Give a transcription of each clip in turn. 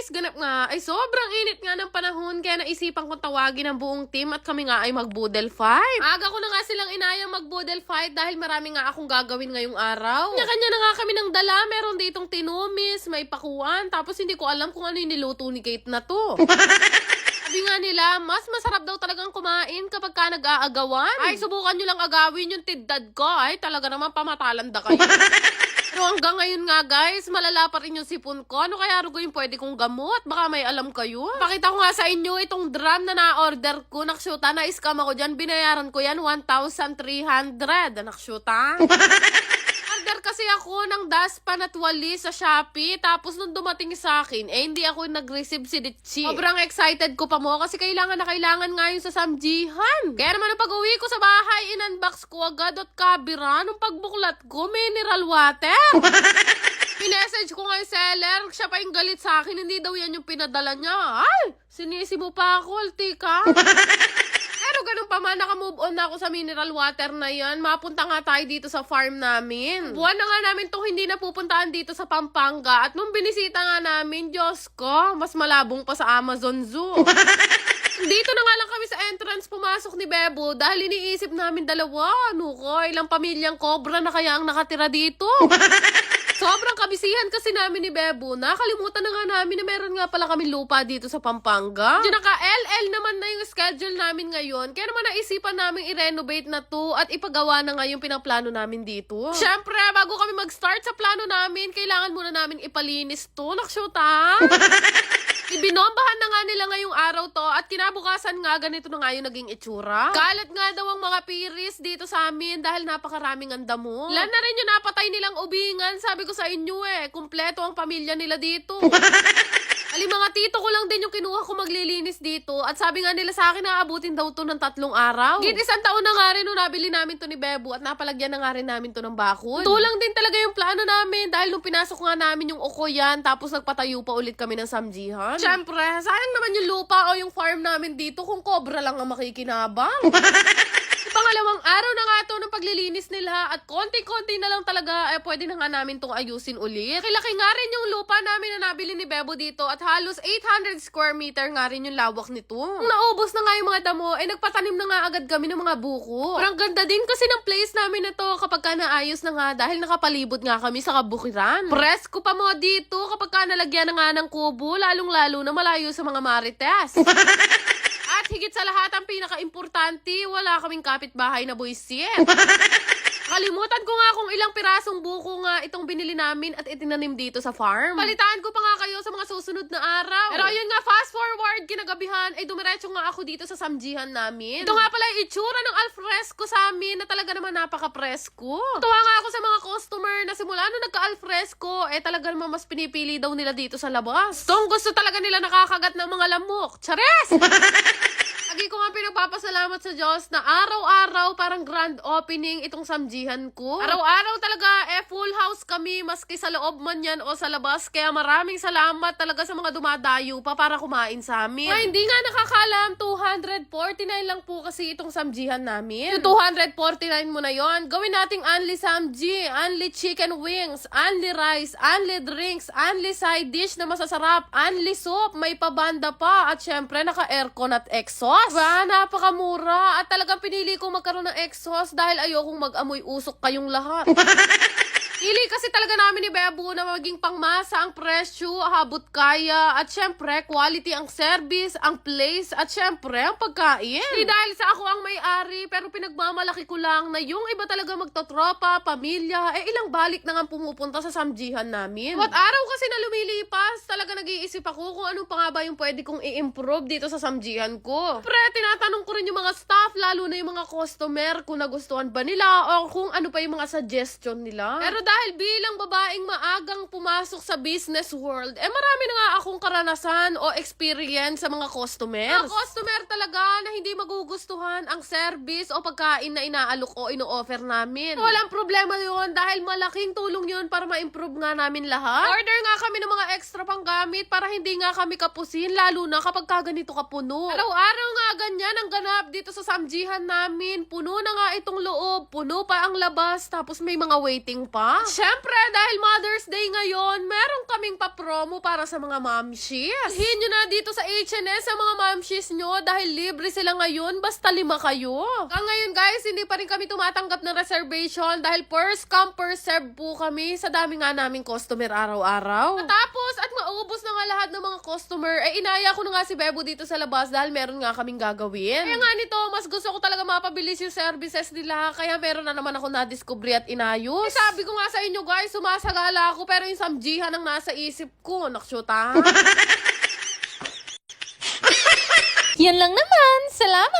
guys, ganap nga ay sobrang init nga ng panahon kaya naisipan kong tawagin ang buong team at kami nga ay mag-boodle fight. Aga ko na nga silang inayang mag-boodle fight dahil marami nga akong gagawin ngayong araw. Kanya-kanya na nga kami ng dala, meron ditong tinumis, may pakuan, tapos hindi ko alam kung ano yung niluto ni Kate na to. Sabi nga nila, mas masarap daw talagang kumain kapag ka nag-aagawan. Ay, subukan nyo lang agawin yung tiddad ko. Ay, talaga naman pamatalanda kayo. Pero hanggang ngayon nga guys, malala pa rin yung sipon ko. Ano kaya rugo yung pwede kong gamot? Baka may alam kayo. Pakita ko nga sa inyo itong drum na na-order ko. Naksyuta, na-scam ako dyan. Binayaran ko yan 1,300. Naksyuta. Order kasi ako ng daspan at wali sa Shopee. Tapos nung dumating sa akin, eh hindi ako nag-receive si Ditchi. Sobrang excited ko pa mo kasi kailangan na kailangan nga yun sa samjihan. Kaya naman nung pag-uwi ko sa bahay, in-unbox ko agad at kabira. Nung pagbuklat ko, mineral water. Pinessage ko nga yung seller, siya pa yung galit sa akin, hindi daw yan yung pinadala niya. Ay, sinisi mo pa ako, alti man, naka-move on na ako sa mineral water na yan. Mapunta nga tayo dito sa farm namin. Buwan na nga namin itong hindi napupuntahan dito sa Pampanga. At nung binisita nga namin, Diyos ko, mas malabong pa sa Amazon Zoo. Dito na nga lang kami sa entrance pumasok ni Bebo dahil iniisip namin dalawa, ano ko, ilang pamilyang cobra na kaya ang nakatira dito. Sobrang kabisihan kasi namin ni Bebo. Nakalimutan na nga namin na meron nga pala kami lupa dito sa Pampanga. Diyan naka LL naman na yung schedule namin ngayon. Kaya naman naisipan namin i-renovate na to at ipagawa na nga yung pinaplano namin dito. Siyempre, bago kami mag-start sa plano namin, kailangan muna namin ipalinis to. Naksyuta! Ibinombahan na nga nila ngayong araw to at kinabukasan nga ganito na nga yung naging itsura. Kalat nga daw ang mga piris dito sa amin dahil napakaraming ang damo. Lan na rin yung napatay nilang ubingan. Sabi ko sa inyo eh, kumpleto ang pamilya nila dito. Ali mga tito ko lang din yung kinuha ko maglilinis dito at sabi nga nila sa akin na abutin daw to ng tatlong araw. Git isang taon na nga rin nung nabili namin to ni Bebo at napalagyan na nga rin namin to ng bakod. Tulang din talaga yung plano namin dahil nung pinasok nga namin yung uko yan tapos nagpatayo pa ulit kami ng samjihan. Siyempre, sayang naman yung lupa o yung farm namin dito kung cobra lang ang makikinabang. Pangalawang araw na nga to ng paglilinis nila at konti-konti na lang talaga eh pwede na nga namin tong ayusin ulit. Kilaki nga rin yung lupa namin na nabili ni Bebo dito at halos 800 square meter nga rin yung lawak nito. Nung naubos na nga yung mga damo, eh nagpatanim na nga agad kami ng mga buko. Parang ganda din kasi ng place namin na to kapag ka naayos na nga dahil nakapalibot nga kami sa kabukiran. Presko pa mo dito kapag ka nalagyan na nga ng kubo, lalong-lalo na malayo sa mga marites. Higit sa lahat, ang pinaka-importante, wala kaming kapitbahay na buisit. Kalimutan ko nga kung ilang pirasong buko nga itong binili namin at itinanim dito sa farm. Palitaan ko pa nga kayo sa mga susunod na araw. Pero ayun nga, fast forward, kinagabihan, ay dumiretso nga ako dito sa samjihan namin. Ito nga pala yung itsura ng alfresco sa amin na talaga naman napaka-presko. Tuwa nga ako sa mga customer na simula nung nagka-alfresco, eh talaga naman mas pinipili daw nila dito sa labas. Kung gusto talaga nila nakakagat ng mga lamok. Chares! Lagi ko nga pinagpapasalamat sa Diyos na araw-araw parang grand opening itong samjihan ko. Araw-araw talaga eh full house kami maski sa loob man yan o sa labas. Kaya maraming salamat talaga sa mga dumadayo pa para kumain sa amin. Ay, hindi nga nakakalam, 249 lang po kasi itong samjihan namin. Yung 249 mo na yon gawin nating only samji, only chicken wings, only rice, only drinks, only side dish na masasarap, only soup, may pabanda pa, at syempre naka-aircon at exhaust. Diba? Napakamura. At talagang pinili ko magkaroon ng exhaust dahil ayokong mag-amoy usok kayong lahat. Pili kasi talaga namin ni Bebo na maging pangmasa ang presyo, habot kaya, at syempre, quality ang service, ang place, at syempre, ang pagkain. Hindi dahil sa ako ang may-ari, pero pinagmamalaki ko lang na yung iba talaga magtotropa, pamilya, eh ilang balik na nga pumupunta sa samjihan namin. What araw kasi na lumilipas, talaga nag-iisip ako kung ano pa nga ba yung pwede kong i-improve dito sa samjihan ko. Pre, tinatanong ko rin yung mga staff, lalo na yung mga customer, kung nagustuhan ba nila o kung ano pa yung mga suggestion nila. Pero dahil bilang babaeng maagang pumasok sa business world, eh marami na nga akong karanasan o experience sa mga customer. Mga customer talaga na hindi magugustuhan ang service o pagkain na inaalok o ino-offer namin. Walang problema yun dahil malaking tulong yun para ma-improve nga namin lahat. Order nga kami ng mga extra pang gamit para hindi nga kami kapusin lalo na kapag kaganito kapuno. Araw-araw nga ganyan ang ganap dito sa samjihan namin. Puno na nga itong loob, puno pa ang labas, tapos may mga waiting pa. At syempre, dahil Mother's Day ngayon, meron kaming pa-promo para sa mga momshies. Hilhin nyo na dito sa HNS sa mga momshies nyo dahil libre sila ngayon, basta lima kayo. Hanggang ngayon guys, hindi pa rin kami tumatanggap ng reservation dahil first come first serve po kami sa dami nga naming customer araw-araw. Tapos, at maubos na nga lahat ng mga customer, ay inaya ko na nga si Bebo dito sa labas dahil meron nga kaming gagawin. Kaya nga nito, mas gusto ko talaga mapabilis yung services nila, kaya meron na naman ako na-discovery at inayos. Eh, sabi ko nga sa inyo guys, sumasagala ako pero yung samjihan ang nasa isip ko. Nakshuta. Yan lang naman. Salamat!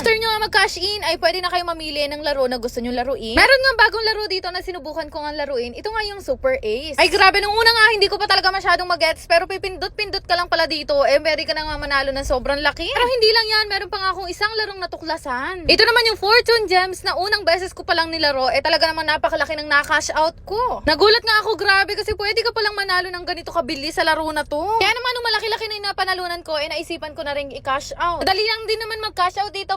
After nyo nga mag-cash in, ay pwede na kayo mamili ng laro na gusto nyo laruin. Meron nga bagong laro dito na sinubukan ko nga laruin. Ito nga yung Super Ace. Ay grabe, nung una nga hindi ko pa talaga masyadong mag-gets. Pero pipindot-pindot ka lang pala dito. Eh, pwede ka na nga manalo ng sobrang laki. Pero hindi lang yan, meron pa nga akong isang larong natuklasan. Ito naman yung Fortune Gems na unang beses ko palang nilaro. Eh talaga naman napakalaki ng na-cash out ko. Nagulat nga ako, grabe, kasi pwede ka palang manalo ng ganito kabili sa laro na to. Kaya naman nung malaki-laki na yung napanalunan ko, eh naisipan ko na rin i-cash out. Madali lang din naman mag-cash out dito.